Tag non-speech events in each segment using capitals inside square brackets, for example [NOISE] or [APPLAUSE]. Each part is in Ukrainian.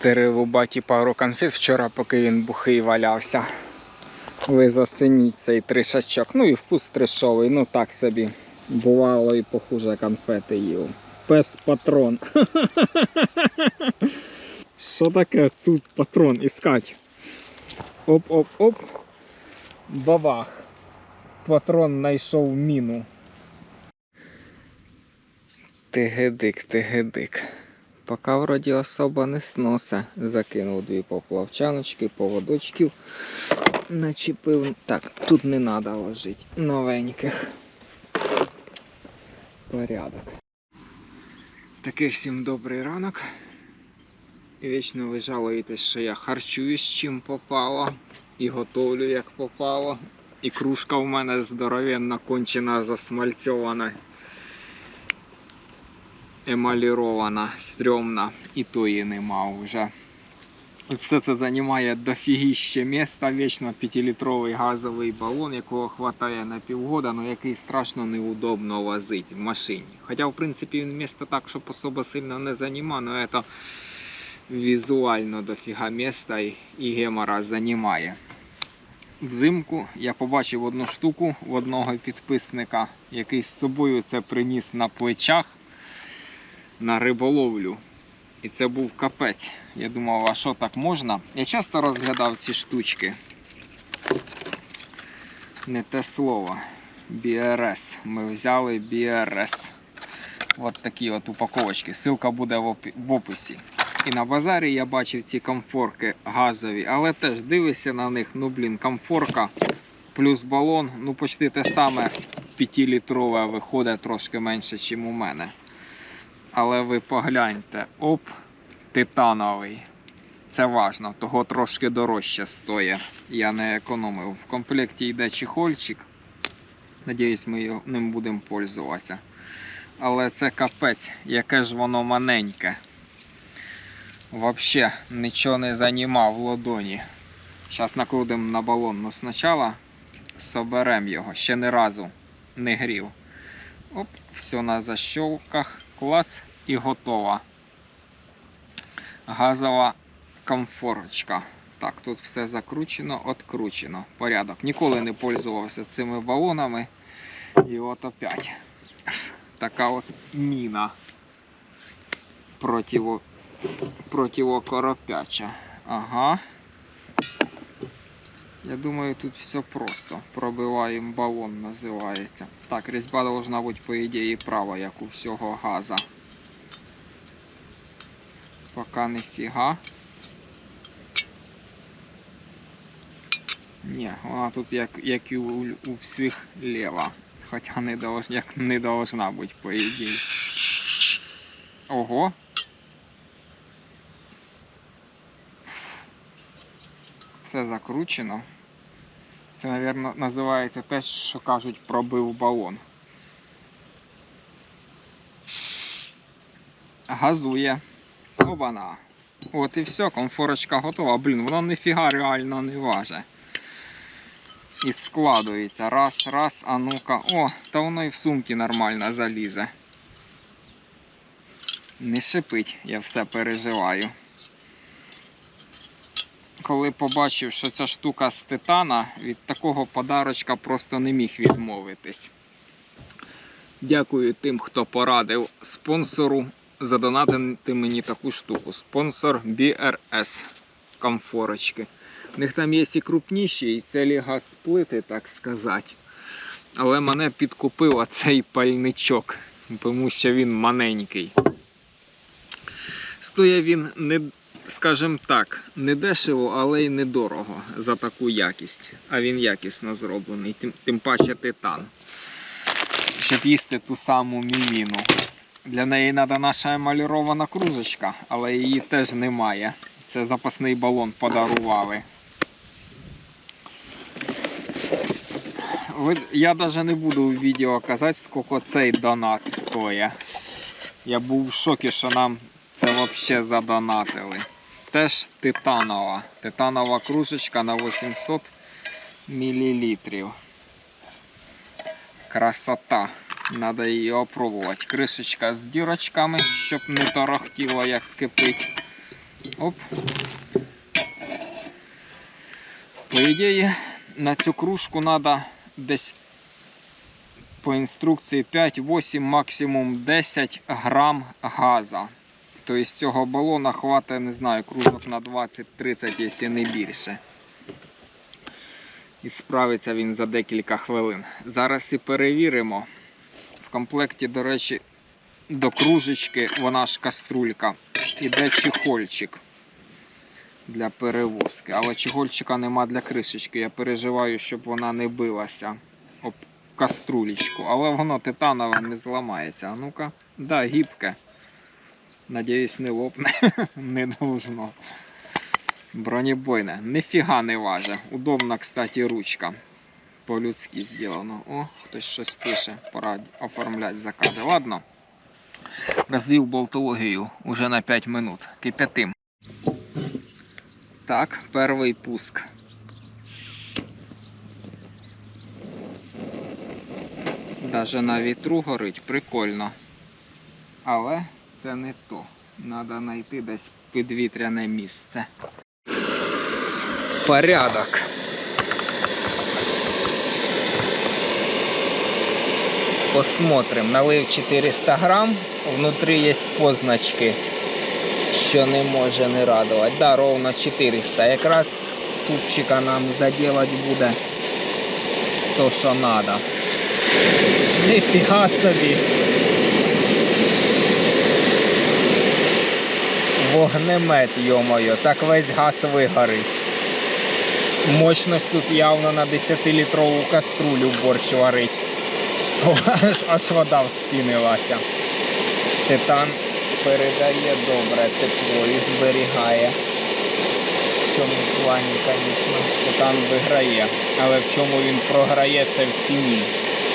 Стирив у баті пару конфет вчора, поки він бухий валявся. Ви зацініть цей тришачок. Ну і вкус тришовий, ну так собі. Бувало і похуже конфети їв. Пес патрон. [LAUGHS] Що таке тут патрон іскать? Оп-оп-оп. Бабах. Патрон знайшов міну. Тигедик, тигедик. Поки вроді особа не сноса. Закинув дві поплавчаночки, поводочків. Начепив. Так, тут не треба ложити. Новеньких. Порядок. Такий всім добрий ранок. Вічно ви жалуєтесь, що я харчуюсь чим попало. І готовлю як попало. І кружка в мене здоровенна, кончена, засмальцьована емалірована, стрьомна, і тої нема вже. І все це займає дофігіще міста, вічно 5-літровий газовий балон, якого вистачає на півгода, але який страшно неудобно возити в машині. Хоча, в принципі, місто так, щоб особо сильно не займає, але це візуально дофіга міста і, і гемора займає. Взимку я побачив одну штуку в одного підписника, який з собою це приніс на плечах на риболовлю. І це був капець. Я думав, а що так можна? Я часто розглядав ці штучки. Не те слово. BRS. Ми взяли BRS. От такі от упаковочки. Силка буде в описі. І на базарі я бачив ці комфорки газові, але теж дивишся на них, ну блін, комфорка плюс балон, ну почти те саме 5-літрове виходить трошки менше, ніж у мене. Але ви погляньте, оп, титановий. Це важно, того трошки дорожче стоїть. Я не економив. В комплекті йде чехольчик. Надіюсь, ми ним будемо пользуватися. Але це капець, яке ж воно маленьке. Взагалі нічого не займав в ладоні. Зараз накрутимо на балон, но спочатку соберемо його. Ще ні разу не грів. Оп, все на защелках, клац і готова. Газова комфорочка. Так, тут все закручено, откручено. Порядок. Ніколи не пользувався цими балонами. І от опять така от міна противо, противокоропяча. Ага. Я думаю, тут все просто. Пробиваємо балон, називається. Так, різьба должна бути, по ідеї, права, як у всього газа. Пока ніфіга. Ні, вона тут як, як і у, у всіх лева. Хоча не, долж, як не должна бути, по ідеї. Ого. Все закручено. Це, мабуть, називається те, що кажуть, пробив балон. Газує. Обана. От і все, комфорочка готова. Блін, воно ніфіга реально не важить. І складується. Раз, раз, а ну-ка. О, та воно і в сумки нормально залізе. Не шипить, я все переживаю. Коли побачив, що ця штука з титана, від такого подарочка просто не міг відмовитись. Дякую тим, хто порадив спонсору задонатити мені таку штуку. Спонсор BRS комфорочки. У них там є і крупніші, і це лігасплити, так сказати. Але мене підкупив оцей пальничок, тому що він маленький. Стоїть він не, скажімо так, не дешево, але й недорого за таку якість. А він якісно зроблений, тим, тим паче титан. Щоб їсти ту саму мівіну. Для неї треба наша емалірована кружечка, але її теж немає. Це запасний балон подарували. Я навіть не буду в відео казати, скільки цей донат стоїть. Я був в шокі, що нам це взагалі задонатили. Теж титанова. Титанова кружечка на 800 мл. Красота. Надо її опробувати. Кришечка з дірочками, щоб не торохтіло, як кипить. Оп. По ідеї, на цю кружку треба десь по інструкції 5-8, максимум 10 грам газа. Тобто з цього балона хватає, не знаю, кружок на 20-30, якщо не більше. І справиться він за декілька хвилин. Зараз і перевіримо. В комплекті, до речі, до кружечки, вона ж каструлька, іде чехольчик для перевозки. Але чехольчика нема для кришечки. Я переживаю, щоб вона не билася об каструлечку. Але воно титанове не зламається. А ну-ка, да, гібке. Надіюсь, не лопне. [LAUGHS] не должно. Бронебойне. Ніфіга не важить. Удобна, кстати, ручка. По-людськи зроблено. О, хтось щось пише. Пора оформляти закази. Ладно. Розвів болтологію уже на 5 минут. Кип'ятим. Так, перший пуск. Даже на вітру горить, прикольно. Але це не то. Треба знайти десь підвітряне місце. Порядок. Посмотрим. Налив 400 грам. Внутрі є позначки, що не може не радувати. Да, ровно 400. Якраз супчика нам заділати буде то, що треба. Ніфіга собі. Вогнемет, йомойо, так весь газ вигорить. Мощність тут явно на 10-літрову каструлю борщ варить. Аж, аж вода вспінилася. Титан передає добре тепло і зберігає. В цьому плані, звісно, титан виграє. Але в чому він програє, це в ціні,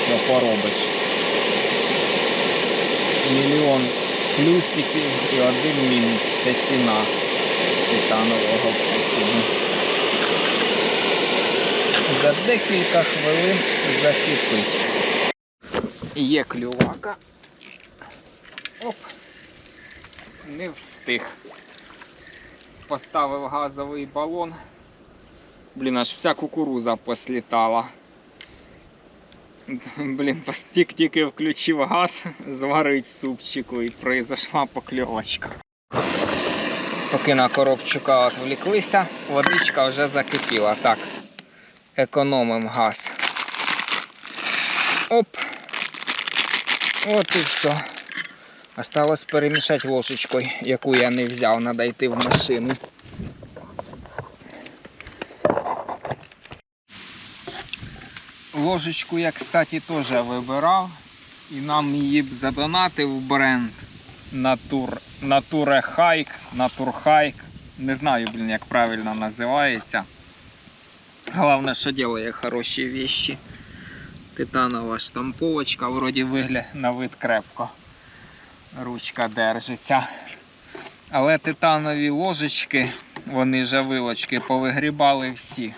що поробиш. Мільйон плюсиків і один мінус це ціна титанового посуду. За декілька хвилин закипить. Є клювака. Оп. Не встиг. Поставив газовий балон. Блін, аж вся кукуруза послітала. Блін, тільки включив газ, [LAUGHS] зварить супчику і произошла покльовочка. Поки на коробчука відвлеклися, водичка вже закипіла. Так, економимо газ. Оп. От і все. Осталось перемішати ложечкою, яку я не взяв, треба йти в машину. Ложечку я, кстати, теж вибирав. І нам її б задонатив бренд Натур, Натуре Хайк, Натурхайк. Не знаю, блін, як правильно називається. Головне, що робить хороші вещи. Титанова штамповочка, вроді вигляд на вид крепко. Ручка держиться. Але титанові ложечки, вони же вилочки повигрібали всі.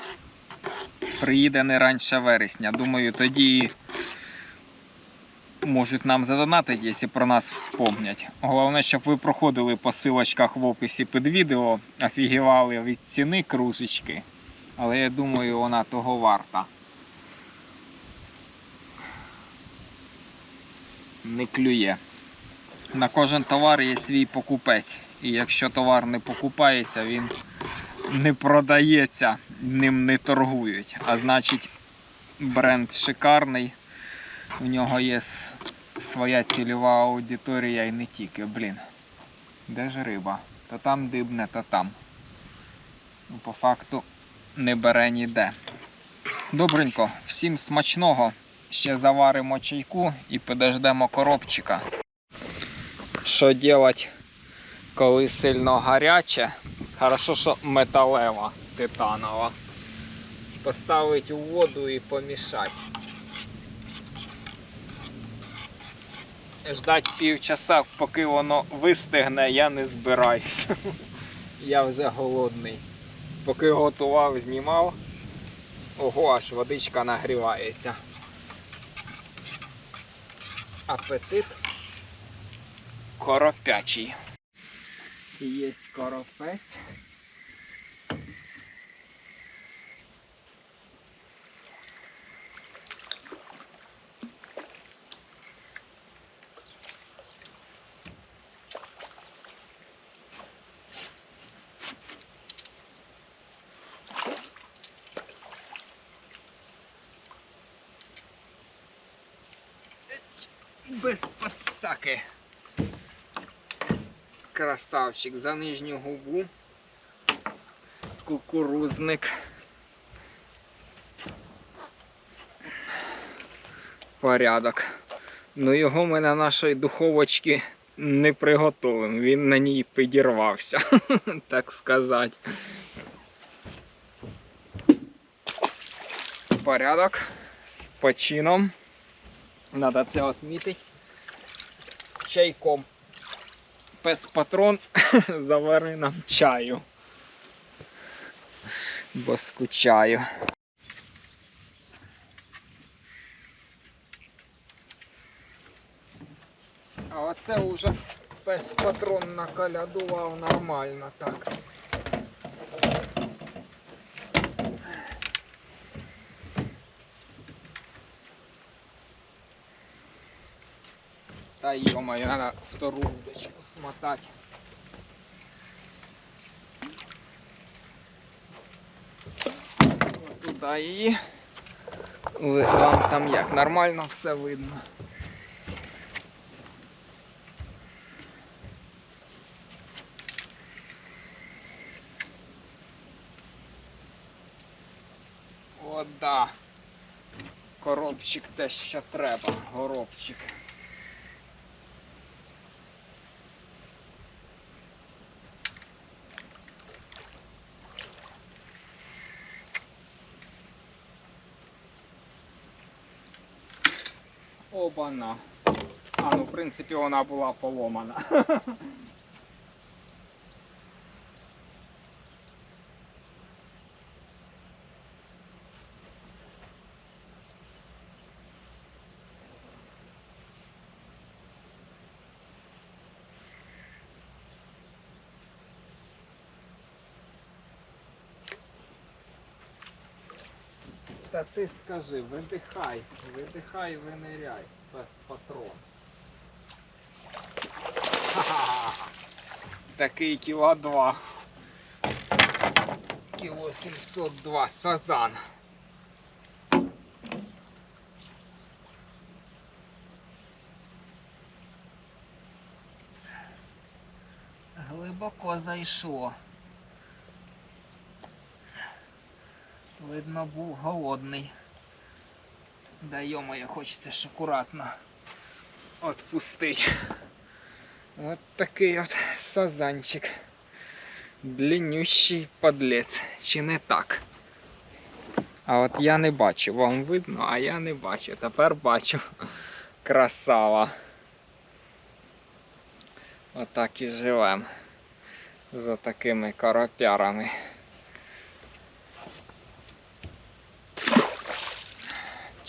Приїде не раніше вересня. Думаю, тоді можуть нам задонатити, якщо про нас вспомнять. Головне, щоб ви проходили по силочках в описі під відео, офігівали від ціни кружечки. Але я думаю, вона того варта. Не клює. На кожен товар є свій покупець. І якщо товар не покупається, він не продається, ним не торгують. А значить, бренд шикарний. У нього є своя цільова аудиторія і не тільки. Блін. Де ж риба? То там дибне, то там. Ну, по факту не бере ніде. Добренько, всім смачного. Ще заваримо чайку і подождемо коробчика. Що делать, коли сильно гаряче? Хорошо, що металева титанова. Поставити у воду і помішати. Ждать півчаса, поки воно вистигне, я не збираюсь. [LAUGHS] Я вже голодний. Поки готував, знімав. Ого, аж водичка нагрівається. Апетит коропячий. Є коропець. Без подсаки. Красавчик за нижню губу. Кукурузник. Порядок. Ну його ми на нашої духовочці не приготовимо. Він на ній підірвався, [LAUGHS] так сказати. Порядок з почином. Надо це відмітити. Чайком. Пес патрон [LAUGHS] завари нам чаю. Бо скучаю. А оце вже пес патрон накалядував нормально так. Та ё-моё, надо вторую удочку смотать. Вот туда її. Ви, вам там як, нормально все видно. О, да. Коробчик те, що треба, горобчик. Обана. А, ну в принципі вона була поломана. [LAUGHS] Та ти скажи, видихай, видихай, виниряй, без патрон. Ха-ха-ха. Такий кіла два. Кіло 702 сазан. Глибоко зайшло. Видно, був голодний. Да йомає, хочеться ж акуратно отпустить. От такий от сазанчик. Длиннющий подлець. Чи не так? А от я не бачу, вам видно, а я не бачу. Тепер бачу. Красава. Отак і живем. За такими коропярами.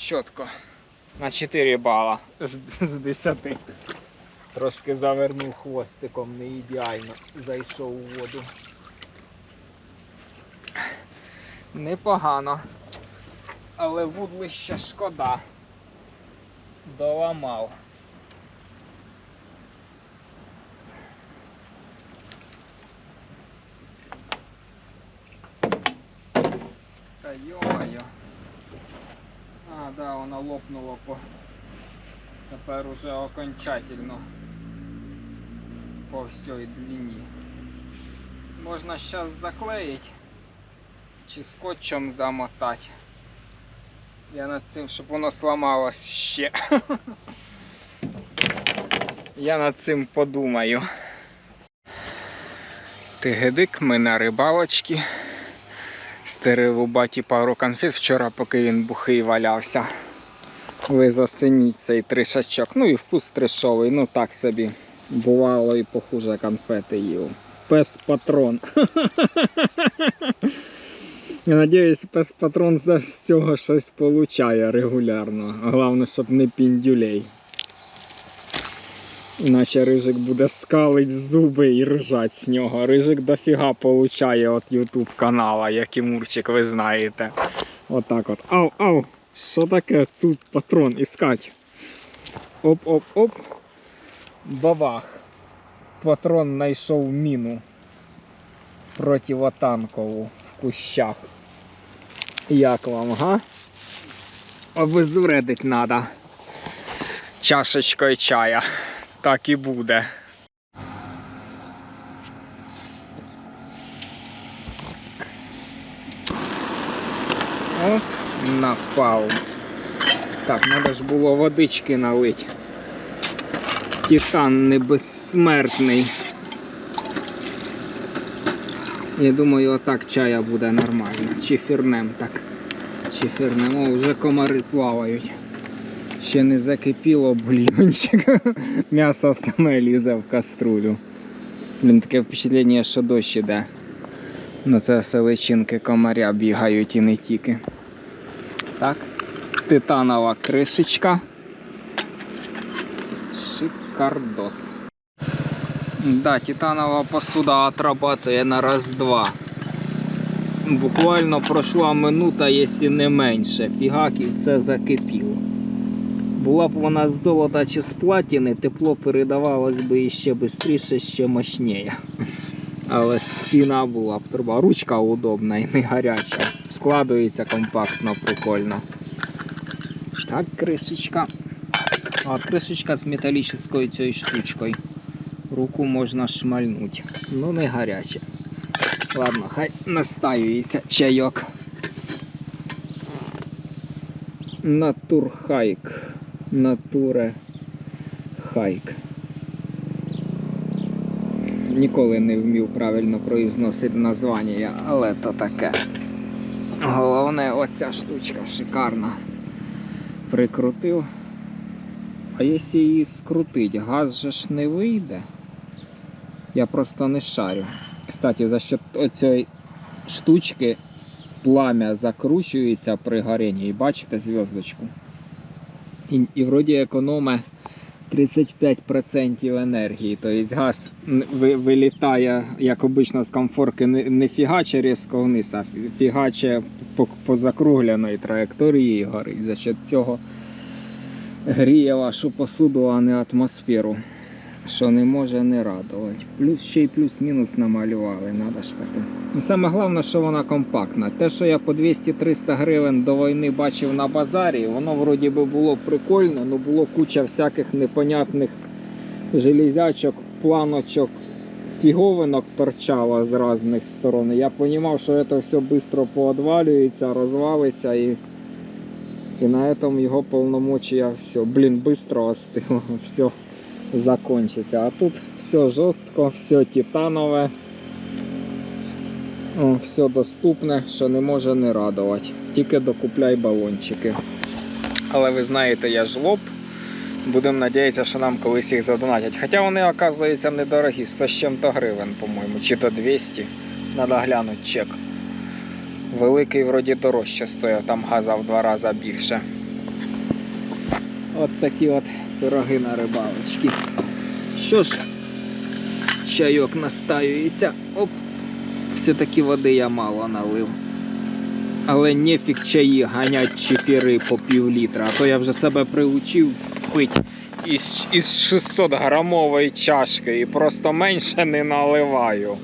Чітко. На 4 бала з, з 10. Трошки завернув хвостиком, не ідеально зайшов у воду. Непогано. Але вудлище шкода. Доламав. Та йо-моє. А, да, воно лопнуло по. Тепер уже окончательно по всій длині. Можна зараз заклеїти чи скотчем замотати. Я над цим, щоб воно сламалось ще. [LAUGHS] Я над цим подумаю. Тигедик, ми на рибалочці. Стерив у баті пару конфет вчора, поки він бухий валявся. Ви зацініть цей тришачок. Ну і вкус тришовий, ну так собі. Бувало і похуже конфети їв. Пес патрон. [LAUGHS] Я надіюсь, пес патрон з цього щось получає регулярно. Головне, щоб не піндюлей. Іначе рижик буде скалить зуби і ржать з нього. Рижик дофіга получає от YouTube канала, як і Мурчик, ви знаєте. Отак от. Ау, ау! Що таке тут патрон іскать? Оп-оп-оп. Бабах. Патрон знайшов міну противотанкову в кущах. Як вам, га? Обезвредить надо. Чашечкою чая. Так і буде. Оп, напав. Так, треба ж було водички налить. Титан не безсмертний. Я думаю, отак чая буде нормально. Чи фірнем так. Чи фірнем. О, вже комари плавають. Ще не закипіло бульйончик. [LAUGHS] М'ясо саме лізе в каструлю. Блін, таке впечатлення, що дощ іде. На це селичинки комаря бігають і не тільки. Так. Титанова кришечка. Шикардос. Да, титанова посуда отрабатує на раз-два. Буквально пройшла минута, якщо не менше. Фігак все закипіло. Була б вона з золота чи з платіни, тепло передавалось би іще швидше, ще мощніше. Але ціна була б труба. Ручка удобна і не гаряча. Складується компактно, прикольно. Так, кришечка. А кришечка з металічною цією штучкою. Руку можна шмальнути. Ну не гаряче. Ладно, хай настаюється чайок. Натурхайк. Натуре хайк. Ніколи не вмів правильно произносити названня, але то таке. Головне, оця штучка шикарна. Прикрутив. А якщо її скрутить, газ же ж не вийде. Я просто не шарю. Кстати, за що оцієї штучки пламя закручується при горінні. І бачите зв'язочку? І, і вроді економе 35% енергії. Тобто газ вилітає, як обично, з комфорки не, фігаче різко вниз, а фігаче по, по закругляної траєкторії і горить. За що цього гріє вашу посуду, а не атмосферу. Що не може не радувати. Плюс ще й плюс-мінус намалювали, надо ж таки. І саме головне, що вона компактна. Те, що я по 200-300 гривень до війни бачив на базарі, воно вроді би було прикольно, але було куча всяких непонятних железячок, планочок, фіговинок торчало з різних сторон. Я розумів, що це все швидко поодвалюється, розвалиться і. І на этом його полномочия все, блін, быстро остило, [LAUGHS] все закончиться. А тут все жорстко, все титанове. Все доступне, що не може не радувати. Тільки докупляй балончики. Але ви знаєте, я жлоб. Будемо надіятися, що нам колись їх задонатять. Хоча вони, оказуються, недорогі, 100 з чим-то гривень, по-моєму, чи до 200. Надо глянути чек. Великий вроді дорожче стояв, там газа в два рази більше. От такі от пироги на рибалочки. Що ж, чайок настаюється. Оп. Все-таки води я мало налив. Але нефік чаї ганять чотири по пів літра, а то я вже себе приучив пити із, із 600 грамової чашки і просто менше не наливаю.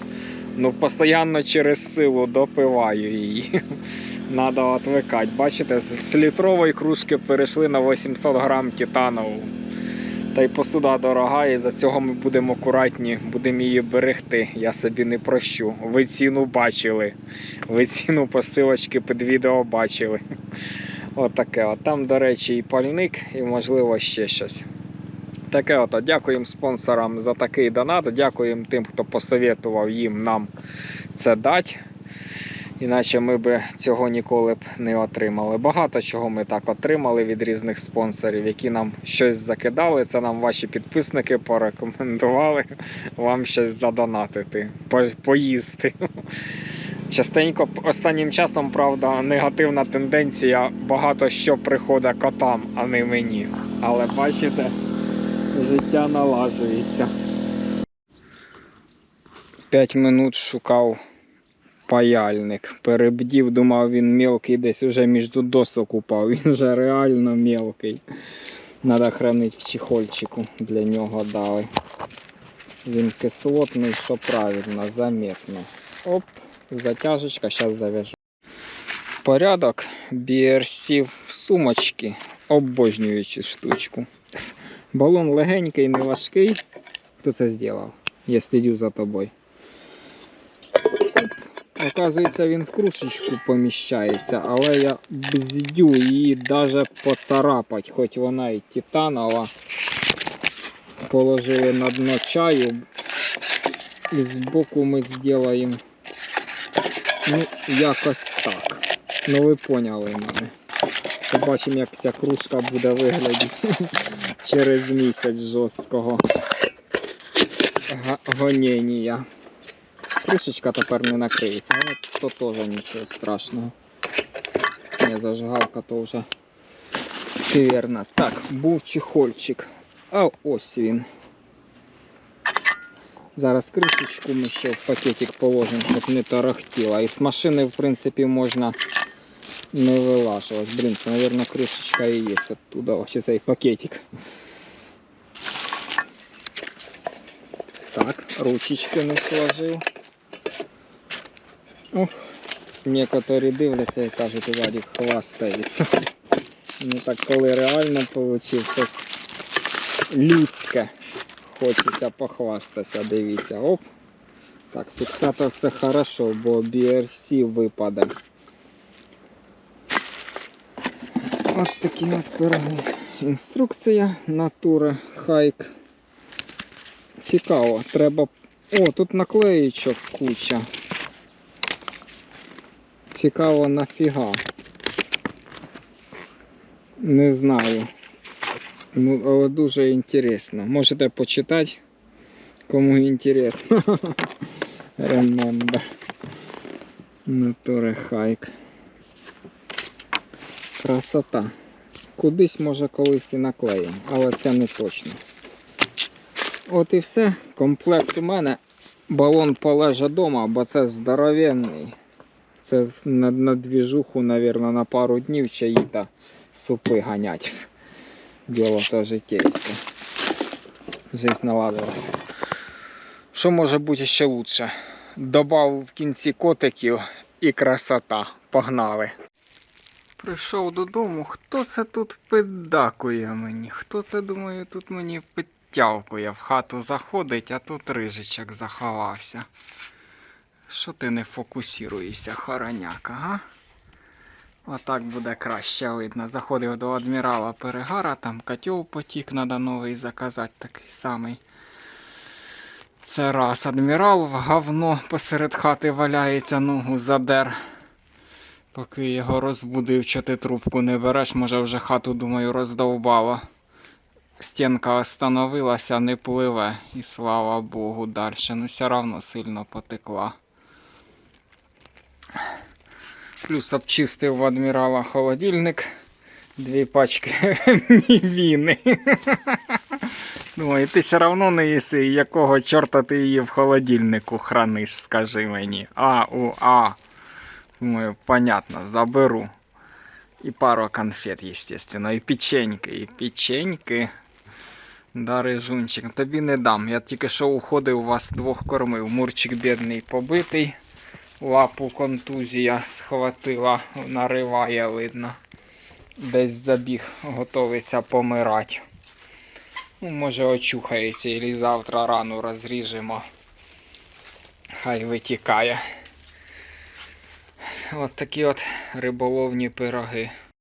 Ну, постійно через силу допиваю її. [LAUGHS] Надо отвикати. Бачите, з літрової кружки перейшли на 800 грам титанову. Та й посуда дорога, і за цього ми будемо акуратні, будемо її берегти. Я собі не прощу. Ви ціну бачили. Ви ціну посилочки під відео бачили. [LAUGHS] Отаке. От там, до речі, і пальник, і можливо ще щось. Таке от, дякуємо спонсорам за такий донат. Дякуємо тим, хто посоветував їм нам це дати. Іначе ми б цього ніколи б не отримали. Багато чого ми так отримали від різних спонсорів, які нам щось закидали. Це нам ваші підписники порекомендували [LAUGHS] вам щось задонатити, поїсти. [LAUGHS] Частенько останнім часом, правда, негативна тенденція багато що приходить котам, а не мені. Але бачите, Життя налажується. П'ять минут шукав паяльник. Перебдів, думав він мелкий, десь уже між досок упав. Він же реально мелкий. Надо хранити в чехольчику. Для нього дали. Він кислотний, що правильно, заметно. Оп, затяжечка, зараз зав'яжу. Порядок BRC в сумочки. Обожнюючи штучку. Балон легенький, не важкий. Хто це зробив? Я слідю за тобою. Оказується, він в кружечку поміщається, але я бздю її навіть поцарапать, хоч вона і титанова. Положили на дно чаю. І збоку ми зробимо ну, якось так. Ну ви поняли мене. Побачимо, як ця кружка буде виглядати [LAUGHS] через місяць жорсткого гоніння. Кришечка тепер не накриється, але то теж нічого страшного. Не зажигалка то вже скверна. Так, був чехольчик. А ось він. Зараз кришечку ми ще в пакетик положимо, щоб не тарахтіло. І з машини, в принципі, можна не вилажувати. Блін, це, мабуть, кришечка і є оттуда, ось цей пакетик. Так, ручечки не сложив. Ох, некоторі дивляться і кажуть, Вадик хвастається. Ну так, коли реально вийшло щось людське, хочеться похвастатися, дивіться. Оп. Так, фіксатор це хорошо, бо BRC випаде. От такі от пироги. Інструкція натура хайк. Цікаво, треба. О, тут наклеїчок куча. Цікаво нафіга. Не знаю. Ну, але дуже інтересно. Можете почитати, кому інтересно. [LAUGHS] Remember. Натура хайк. Красота. Кудись може колись і наклеїмо, але це не точно. От і все. Комплект у мене. Балон полежа вдома, бо це здоровенний. Це на, на двіжуху, мабуть, на пару днів чаї та супи ганять. Діло то житейське. Жизнь наладилась. Що може бути ще лучше? Добав в кінці котиків і красота. Погнали. Прийшов додому. Хто це тут піддакує мені? Хто це, думаю, тут мені підтявкує? В хату заходить, а тут рижичок заховався. Що ти не фокусуєшся, хороняка, га? Отак буде краще видно. Заходив до адмірала перегара, там котел потік, треба новий заказати такий самий. Це раз адмірал в говно посеред хати валяється, ногу задер. Поки його розбудив, що ти трубку не береш, може вже хату, думаю, роздовбало. Стінка остановилася, не пливе. І слава Богу, далі. Ну все одно сильно потекла. Плюс обчистив в адмірала холодильник. Дві пачки [LAUGHS] мівіни. Думаю, ти все одно не їси, якого чорта ти її в холодильнику храниш, скажи мені. А, у, а. Думаю, понятно, заберу. І пару конфет, естественно, і печеньки, і печеньки. Да, рижунчик, тобі не дам. Я тільки що уходив, у вас двох кормив. Мурчик бідний побитий. Лапу контузія схватила, нариває, видно. Десь забіг, готовиться помирати. Ну, може очухається, і завтра рану розріжемо. Хай витікає. От такі от риболовні пироги.